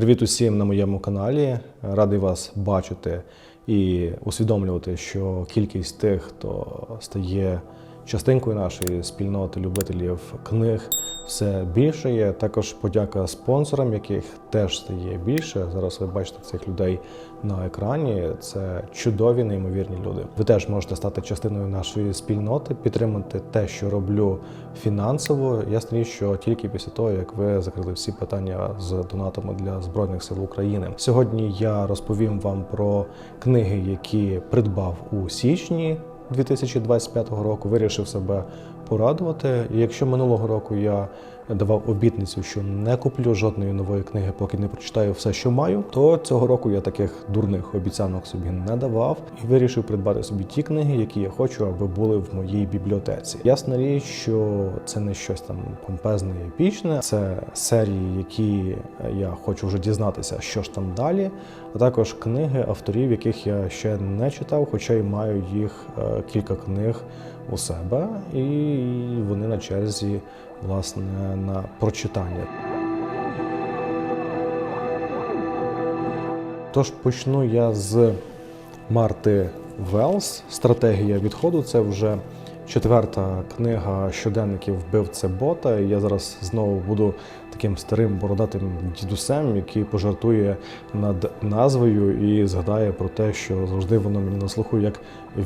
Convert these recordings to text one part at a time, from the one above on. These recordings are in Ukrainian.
Привіт усім на моєму каналі. Радий вас бачити і усвідомлювати, що кількість тих, хто стає частинкою нашої спільноти любителів книг, все більше є. Також подяка спонсорам, яких теж стає більше. Зараз ви бачите цих людей на екрані. Це чудові, неймовірні люди. Ви теж можете стати частиною нашої спільноти, підтримати те, що роблю фінансово. Ясна річ, що тільки після того, як ви закрили всі питання з донатами для збройних сил України. Сьогодні я розповім вам про книги, які придбав у січні. 2025 року вирішив себе порадувати. Якщо минулого року я давав обітницю, що не куплю жодної нової книги, поки не прочитаю все, що маю, то цього року я таких дурних обіцянок собі не давав і вирішив придбати собі ті книги, які я хочу, аби були в моїй бібліотеці. Ясна річ, що це не щось там помпезне і епічне, це серії, які я хочу вже дізнатися, що ж там далі, а також книги авторів, яких я ще не читав, хоча й маю їх е, кілька книг у себе, і вони на черзі власне на прочитання. Тож почну я з Марти Велс. Стратегія відходу. Це вже четверта книга щоденників вбивце бота. Я зараз знову буду таким старим бородатим дідусем, який пожартує над назвою і згадає про те, що завжди воно мені на слуху як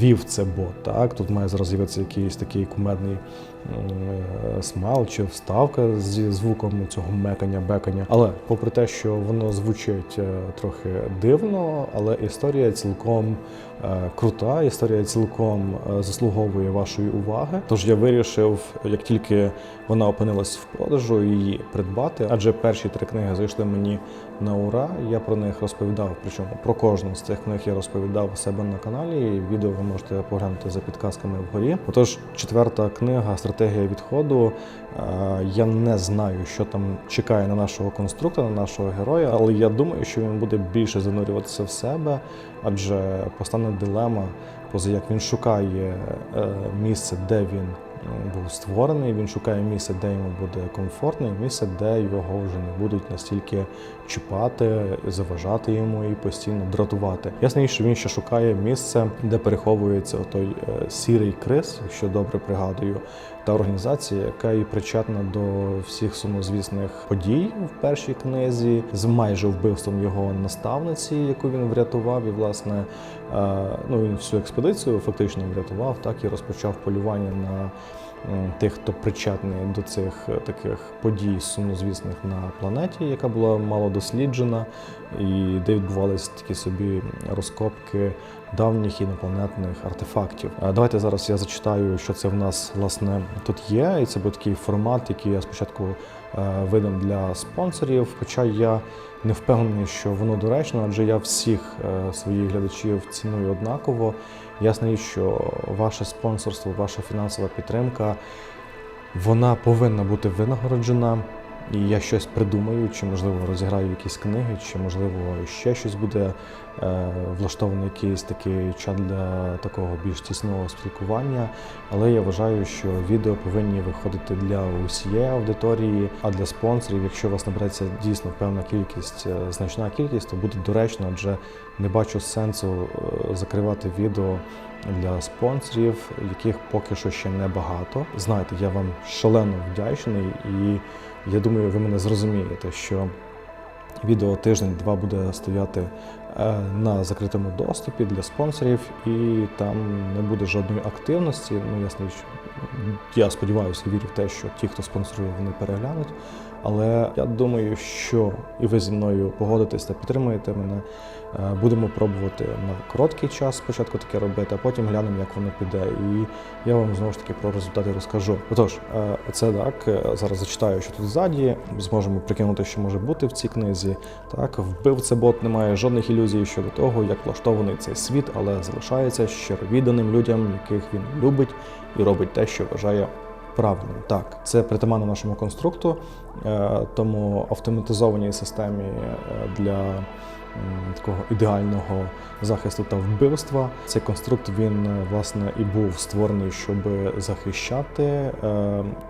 вів це бот. Так тут має зараз з'явитися якийсь такий кумедний е, смайл чи вставка зі звуком цього мекання, бекання. Але попри те, що воно звучить е, трохи дивно, але історія цілком е, крута, історія цілком заслуговує вашої уваги. Тож я вирішив, як тільки вона опинилась в продажу, її придбати, адже перші три книги зайшли мені на ура. Я про них розповідав. Причому про кожну з цих книг я розповідав у себе на каналі. І відео ви можете поглянути за підказками вгорі. Отож, четверта книга Стратегія відходу. Е, Я не знаю, що там чекає на нашого конструктора, на нашого героя, але я думаю, що він буде більше занурюватися в себе, адже постане дилема, поза як він шукає е, місце, де він був створений. Він шукає місце, де йому буде комфортно, і місце, де його вже не будуть настільки чіпати, заважати йому і постійно дратувати. Ясно, що він ще шукає місце, де переховується той е, сірий крис, якщо добре пригадую, та організація, яка і причетна до всіх сумнозвісних подій в першій книзі, з майже вбивством його наставниці, яку він врятував, і власне е, ну він всю експедицію фактично врятував, так і розпочав полювання на тих, хто причетний до цих е, таких подій сумнозвісних на планеті, яка була мало досліджена, і де відбувалися такі собі розкопки давніх інопланетних артефактів. Е, Давайте зараз я зачитаю, що це в нас власне тут є, і це буде такий формат, який я спочатку е, видам для спонсорів. Хоча я не впевнений, що воно доречно, адже я всіх е, своїх глядачів ціную однаково. Ясно, що ваше спонсорство, ваша фінансова підтримка, вона повинна бути винагороджена. І я щось придумаю, чи можливо розіграю якісь книги, чи можливо ще щось буде е, влаштований якийсь такий чат для такого більш тісного спілкування. Але я вважаю, що відео повинні виходити для усієї аудиторії, а для спонсорів, якщо у вас набереться дійсно певна кількість, е, значна кількість, то буде доречно, адже не бачу сенсу е, закривати відео для спонсорів, яких поки що ще небагато. Знаєте, я вам шалено вдячний і. Я думаю, ви мене зрозумієте, що відео тиждень-два буде стояти на закритому доступі для спонсорів, і там не буде жодної активності. Ну, ясно, я сподіваюся вірю в те, що ті, хто спонсорує, вони переглянуть. Але я думаю, що і ви зі мною погодитесь та підтримуєте мене. Е, Будемо пробувати на короткий час спочатку таке робити, а потім глянемо, як воно піде. І я вам знову ж таки про результати розкажу. Отож, е, це так. е, Зараз зачитаю, що тут ззаді. Зможемо прикинути, що може бути в цій книзі. Так, вбив це бот, немає жодних ілюзій щодо того, як влаштований цей світ, але залишається щировідданим людям, яких він любить і робить те, що вважає правильним. Так, це притаманно нашому конструкту. е, тому автоматизованій системі е, для такого ідеального захисту та вбивства. Цей конструкт він е, власне і був створений, щоб захищати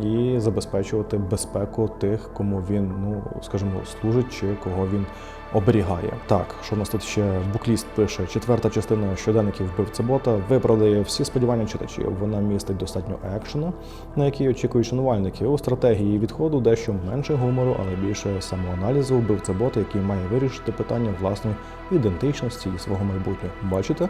і забезпечувати безпеку тих, кому він, ну скажімо, служить чи кого він оберігає. Так, що в нас тут ще букліст пише: четверта частина щоденників вбивця бота виправдає всі сподівання читачів. Вона містить достатньо екшену, на який очікують шанувальники. У стратегії відходу дещо менше гумору, але більше самоаналізу вбивця бота, який має вирішити питання власної ідентичності і свого майбутнього. Бачите?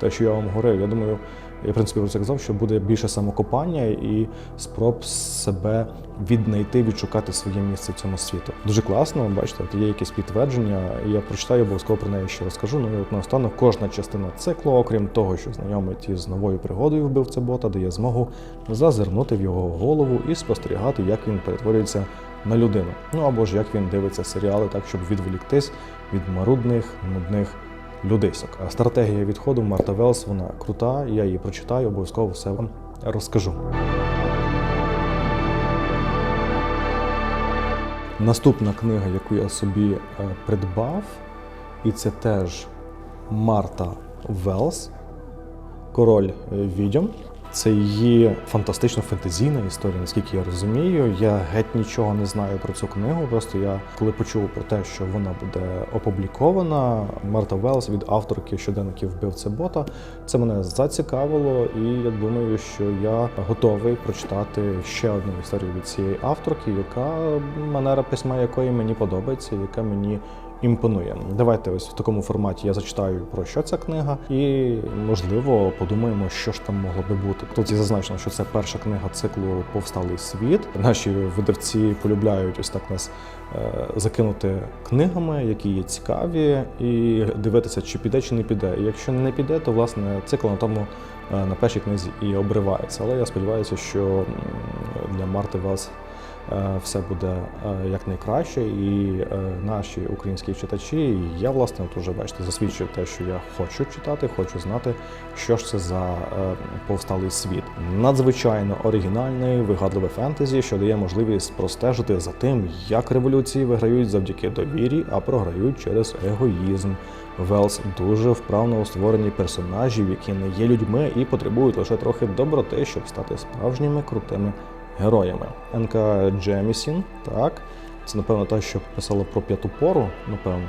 Те, що я вам говорив, я думаю, я в принципі про це казав, що буде більше самокопання і спроб себе віднайти, відшукати своє місце в цьому світу. Дуже класно, бачите, от є якісь підтвердження, я прочитаю, обов'язково про неї ще розкажу. Ну і от наостанок кожна частина циклу, окрім того, що знайомить із новою пригодою вбивця бота, дає змогу зазирнути в його голову і спостерігати, як він перетворюється на людину. Ну або ж як він дивиться серіали, так щоб відволіктись від марудних, нудних людейсок. А Стратегія відходу Марта Велс, вона крута. Я її прочитаю, обов'язково все вам розкажу. Наступна книга, яку я собі е, придбав, і це теж Марта Велс, Король е, відьом. Це її фантастично фентезійна історія, наскільки я розумію. Я геть нічого не знаю про цю книгу. Просто я коли почув про те, що вона буде опублікована, Марта Велс від авторки щоденників вбивця бота. Це мене зацікавило, і я думаю, що я готовий прочитати ще одну історію від цієї авторки, яка манера письма якої мені подобається, яка мені імпонує. Давайте ось в такому форматі я зачитаю про що ця книга, і можливо подумаємо, що ж там могло би бути. Тут і зазначено, що це перша книга циклу Повсталий світ. Наші видавці полюбляють ось так нас е, закинути книгами, які є цікаві, і дивитися, чи піде, чи не піде. І якщо не піде, то власне цикл на тому е, на першій книзі і обривається. Але я сподіваюся, що для Марти е, все буде е, якнайкраще, і е, наші українські читачі, і я власне от уже бачите, засвідчив те, що я хочу читати, хочу знати, що ж це за е, повсталий світ. Надзвичайно оригінальний, вигадливе фентезі, що дає можливість простежити за тим, як революції виграють завдяки довірі, а програють через егоїзм. Велс дуже вправно у створенні персонажів, які не є людьми і потребують лише трохи доброти, щоб стати справжніми крутими героями. Енка Джемісін, так. Це, напевно, та, що писала про п'яту пору, напевно.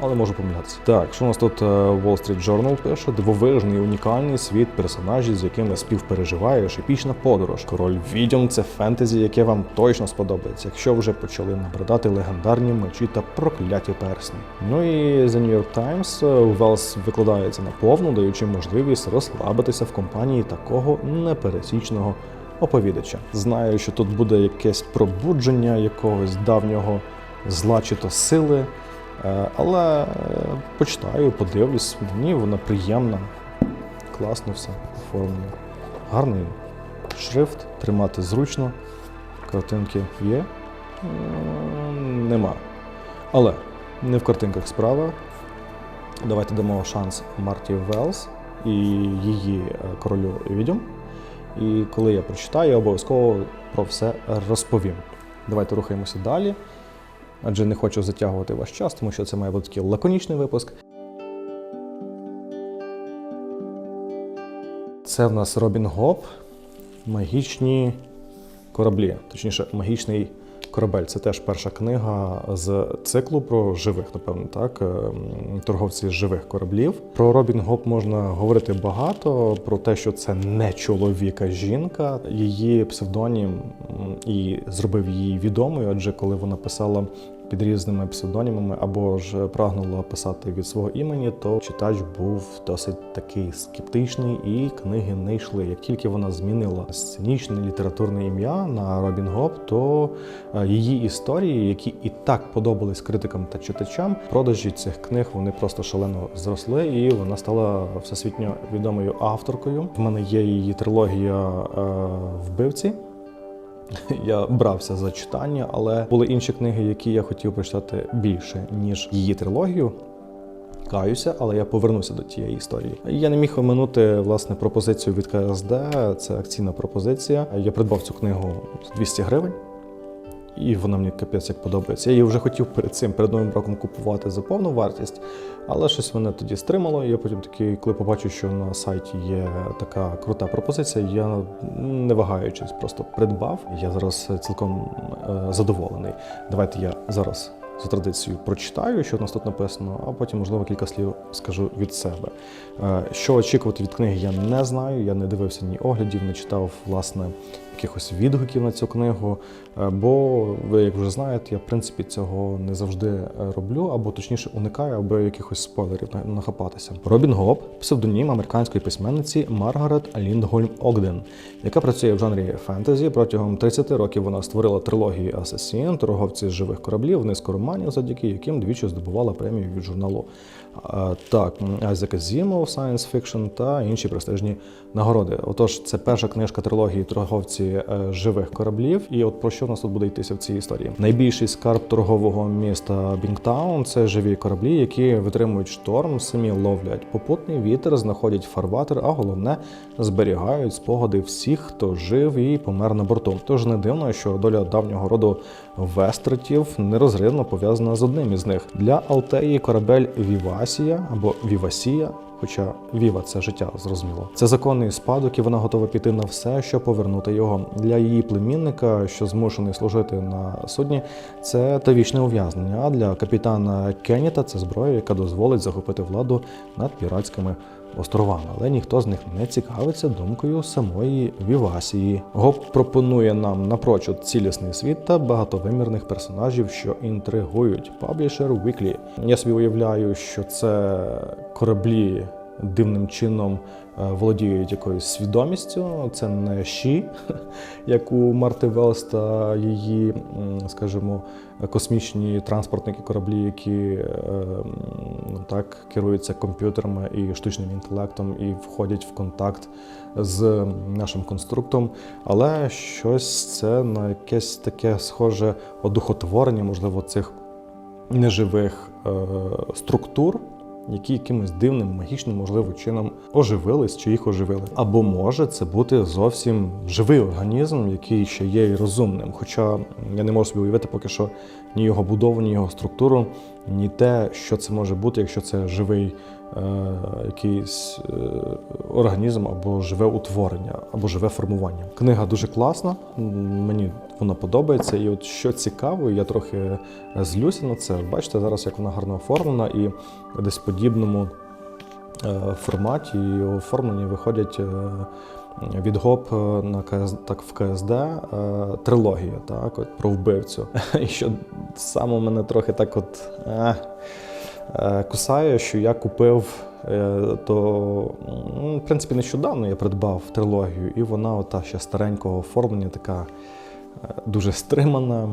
Але можу помилятися. Так, що у нас тут е, Wall Street Journal пише: дивовижний, унікальний світ персонажів, з якими співпереживаєш, епічна подорож. Король відьом це фентезі, яке вам точно сподобається, якщо вже почали набридати легендарні мечі та прокляті персні. Ну і The New York Times Велс викладається на повну, даючи можливість розслабитися в компанії такого непересічного оповідача. Знаю, що тут буде якесь пробудження якогось давнього зла чи то сили. Е, Але е, почитаю, подивлюсь, мені вона приємна, класно все оформлено. Гарний шрифт, тримати зручно, картинки є. Нема. Але не в картинках справа. Давайте дамо шанс Марті Велс і її е, королю відьом. І коли я прочитаю, я обов'язково про все розповім. Давайте рухаємося далі адже не хочу затягувати ваш час, тому що це має бути такий лаконічний випуск. Це в нас Робін Гоп, магічні кораблі, точніше, магічний корабель. Це теж перша книга з циклу про живих, напевно, так, ем, торговці живих кораблів. Про Робін Гоп можна говорити багато, про те, що це не чоловік, а жінка. Її псевдонім і зробив її відомою, адже коли вона писала під різними псевдонімами або ж прагнула писати від свого імені, то читач був досить такий скептичний, і книги не йшли. Як тільки вона змінила сценічне літературне ім'я на Робін Гоп, то е, її історії, які і так подобались критикам та читачам, продажі цих книг вони просто шалено зросли, і вона стала всесвітньо відомою авторкою. В мене є її трилогія е, вбивці. Я брався за читання, але були інші книги, які я хотів прочитати більше, ніж її трилогію. Каюся, але я повернуся до тієї історії. Я не міг оминути власне пропозицію від КСД. Це акційна пропозиція. Я придбав цю книгу за 200 гривень. І вона мені капець як подобається. Я її вже хотів перед цим, перед новим роком купувати за повну вартість, але щось мене тоді стримало. Я потім такий, коли побачив, що на сайті є така крута пропозиція, я не вагаючись, просто придбав. Я зараз цілком е, задоволений. Давайте я зараз за традицією прочитаю, що у нас тут написано, а потім, можливо, кілька слів скажу від себе. Е, Що очікувати від книги, я не знаю. Я не дивився ні оглядів, не читав власне якихось відгуків на цю книгу. Е, Бо ви, як вже знаєте, я в принципі цього не завжди е, роблю, або точніше уникаю, аби якихось спойлерів на- нахапатися. Робін Гоп псевдонім американської письменниці Маргарет Ліндгольм Огден, яка працює в жанрі фентезі. Протягом 30 років вона створила трилогії Асасін, торговці живих кораблів, низку завдяки яким двічі здобувала премію від журналу. Так, Айзек Азімов, Science Fiction та інші престижні нагороди. Отож, це перша книжка трилогії торговці е, живих кораблів. І от про що в нас тут буде йтися в цій історії? Найбільший скарб торгового міста Бінгтаун це живі кораблі, які витримують шторм, самі ловлять попутний вітер, знаходять фарватер, а головне зберігають спогади всіх, хто жив і помер на борту. Тож не дивно, що доля давнього роду вестретів нерозривно пов'язана з одним із них. Для Алтеї корабель Вівасія або Вівасія. Хоча Віва це життя, зрозуміло. Це законний спадок, і вона готова піти на все, щоб повернути його. Для її племінника, що змушений служити на судні, це та вічне ув'язнення. А для капітана Кенніта це зброя, яка дозволить захопити владу над піратськими островами. Але ніхто з них не цікавиться думкою самої Вівасії. Гоп пропонує нам напрочуд цілісний світ та багатовимірних персонажів, що інтригують. Паблішер Weekly. Я собі уявляю, що це кораблі дивним чином е, володіють якоюсь свідомістю. Це не щі, як у Марти Велс та її, скажімо, космічні транспортники кораблі, які е, ну, так керуються комп'ютерами і штучним інтелектом і входять в контакт з нашим конструктом. Але щось це на якесь таке схоже одухотворення, можливо, цих неживих е, структур, які якимось дивним, магічним, можливо, чином оживились чи їх оживили. Або може це бути зовсім живий організм, який ще є і розумним. Хоча я не можу собі уявити поки що ні його будову, ні його структуру, ні те, що це може бути, якщо це живий якийсь е, організм або живе утворення, або живе формування. Книга дуже класна, мені вона подобається. І от що цікаво, я трохи злюся на це. Бачите, зараз як вона гарно оформлена і десь в подібному е, форматі і оформлені виходять. е, Від ГОП на КС, так в КСД е, трилогія, так, от, про вбивцю. І що саме мене трохи так от е, е, кусає, що я купив, е, то в принципі нещодавно я придбав трилогію, і вона ота ще старенького оформлення, така е, дуже стримана,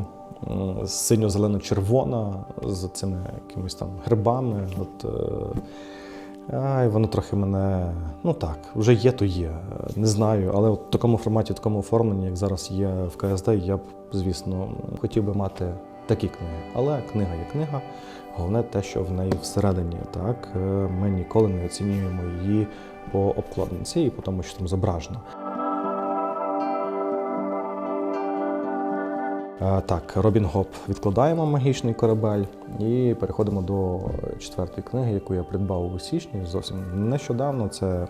синьо-зелено-червона, з цими якимись там грибами. От, е, Ай, воно трохи мене. Ну так, вже є, то є. Не знаю. Але в такому форматі, в такому оформленні, як зараз є в КСД, я б, звісно, хотів би мати такі книги. Але книга є книга. Головне те, що в неї всередині. Так, Е, ми ніколи не оцінюємо її по обкладинці і по тому, що там зображено. Е, Так, Робін Гоп відкладаємо магічний корабель і переходимо до четвертої книги, яку я придбав у січні зовсім нещодавно. Це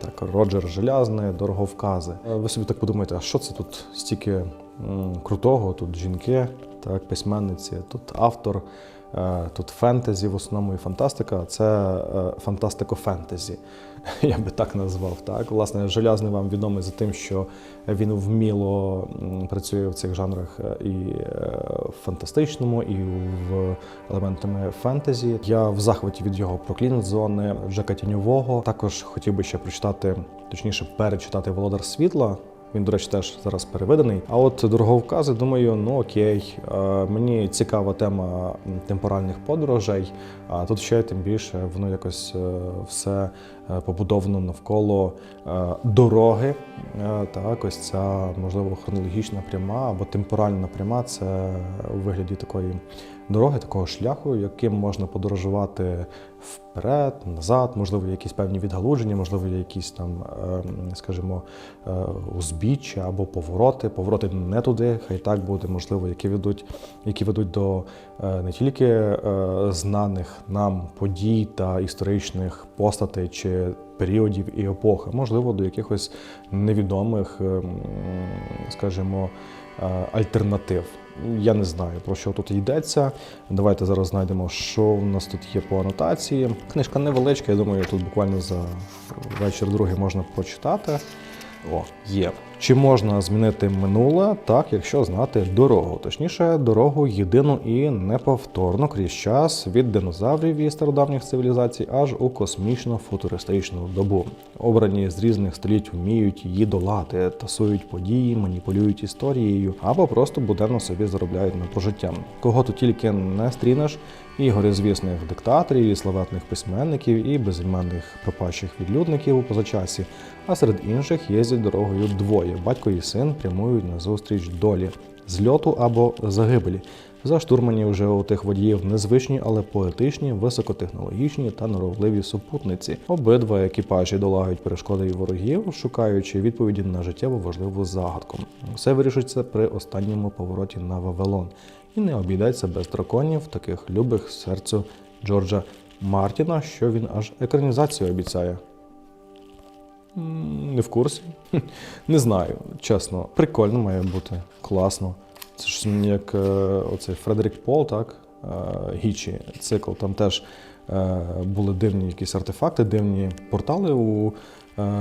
так Роджер Желязний, дороговкази. Е, Ви собі так подумаєте, а що це тут стільки крутого? Тут жінки, так, письменниці, тут автор. Е, Тут фентезі в основному і фантастика, це е, фантастико-фентезі, я би так назвав. Так? Власне, Желязний вам відомий за тим, що він вміло працює в цих жанрах е, і в фантастичному, і в елементами фентезі. Я в захваті від його проклінет зони Джека Тіньового. Також хотів би ще прочитати, точніше, перечитати Володар світла. Він, до речі, теж зараз переведений. А от дороговкази, думаю, ну окей, е, мені цікава тема темпоральних подорожей. А тут ще тим більше воно якось е, все е, побудовано навколо дороги. Так, ось ця можливо хронологічна пряма або темпоральна пряма це у вигляді такої дороги, такого шляху, яким можна подорожувати вперед, назад, можливо, якісь певні відгалудження, можливо, якісь там, е, скажімо, е, узбіччя або повороти. Повороти не туди, хай так буде, можливо, які ведуть, які ведуть до е, не тільки е, знаних нам подій та історичних постатей чи періодів і епох, а можливо, до якихось невідомих, е, скажімо, альтернатив. Я не знаю, про що тут йдеться. Давайте зараз знайдемо, що в нас тут є по анотації. Книжка невеличка, я думаю, тут буквально за вечір другий можна прочитати. О, є. Чи можна змінити минуле, так, якщо знати дорогу? Точніше, дорогу єдину і неповторну крізь час від динозаврів і стародавніх цивілізацій аж у космічно-футуристичну добу. Обрані з різних століть вміють її долати, тасують події, маніпулюють історією або просто буденно собі заробляють на прожиття. Кого тут тільки не стрінеш, і горизвісних диктаторів, і славетних письменників, і безіменних пропащих відлюдників у позачасі. А серед інших їздять дорогою двоє: батько і син прямують на зустріч долі, зльоту або загибелі. За штурмані вже у тих водіїв незвичні, але поетичні, високотехнологічні та норовливі супутниці. Обидва екіпажі долагають перешкоди і ворогів, шукаючи відповіді на життєво важливу загадку. Все вирішиться при останньому повороті на Вавилон і не обійдеться без драконів, таких любих серцю Джорджа Мартіна, що він аж екранізацію обіцяє. Не в курсі. Не знаю, чесно. Прикольно має бути, класно. Це ж як е, оцей Фредерік Пол, так? Е, Гічі цикл. Там теж е, були дивні якісь артефакти, дивні портали у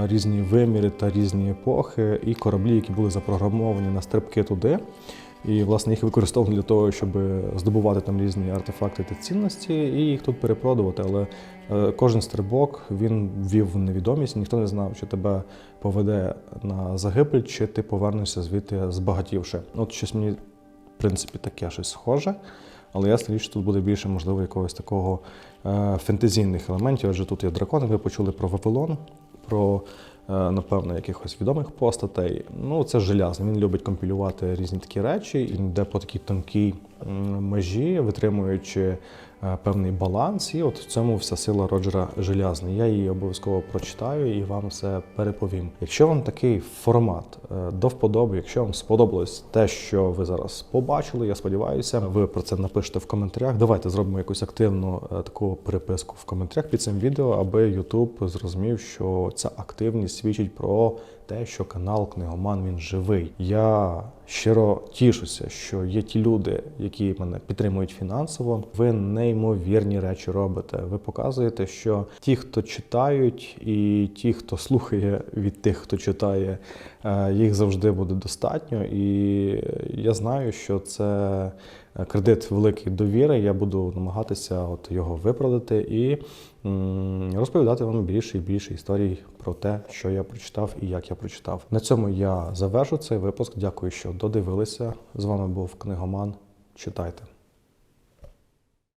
різні виміри та різні епохи, і кораблі, які були запрограмовані на стрибки туди. І, власне, їх використовували для того, щоб здобувати там різні артефакти та цінності і їх тут перепродувати. Але е, кожен стрибок він ввів в невідомість, ніхто не знав, чи тебе поведе на загибель, чи ти повернешся звідти збагатівши. От щось мені, в принципі, таке щось схоже. Але я що тут буде більше, можливо, якогось такого е, фентезійних елементів. Адже тут є дракони, ви почули про Вавилон, про, напевно, якихось відомих постатей. Ну, це желязний. Він любить компілювати різні такі речі, і йде по такій тонкій межі, витримуючи е, певний баланс. І от в цьому вся сила Роджера Желязна. Я її обов'язково прочитаю і вам все переповім. Якщо вам такий формат е, до вподоби, якщо вам сподобалось те, що ви зараз побачили, я сподіваюся, ви про це напишете в коментарях. Давайте зробимо якусь активну е, таку переписку в коментарях під цим відео, аби YouTube зрозумів, що ця активність свідчить про те, що канал Книгоман він живий. Я щиро тішуся, що є ті люди, які мене підтримують фінансово. Ви неймовірні речі робите. Ви показуєте, що ті, хто читають, і ті, хто слухає від тих, хто читає, е, їх завжди буде достатньо. І я знаю, що це кредит великої довіри. Я буду намагатися от його виправдати і розповідати вам більше і більше історій про те, що я прочитав і як я прочитав. На цьому я завершу цей випуск. Дякую, що додивилися. З вами був книгоман. Читайте.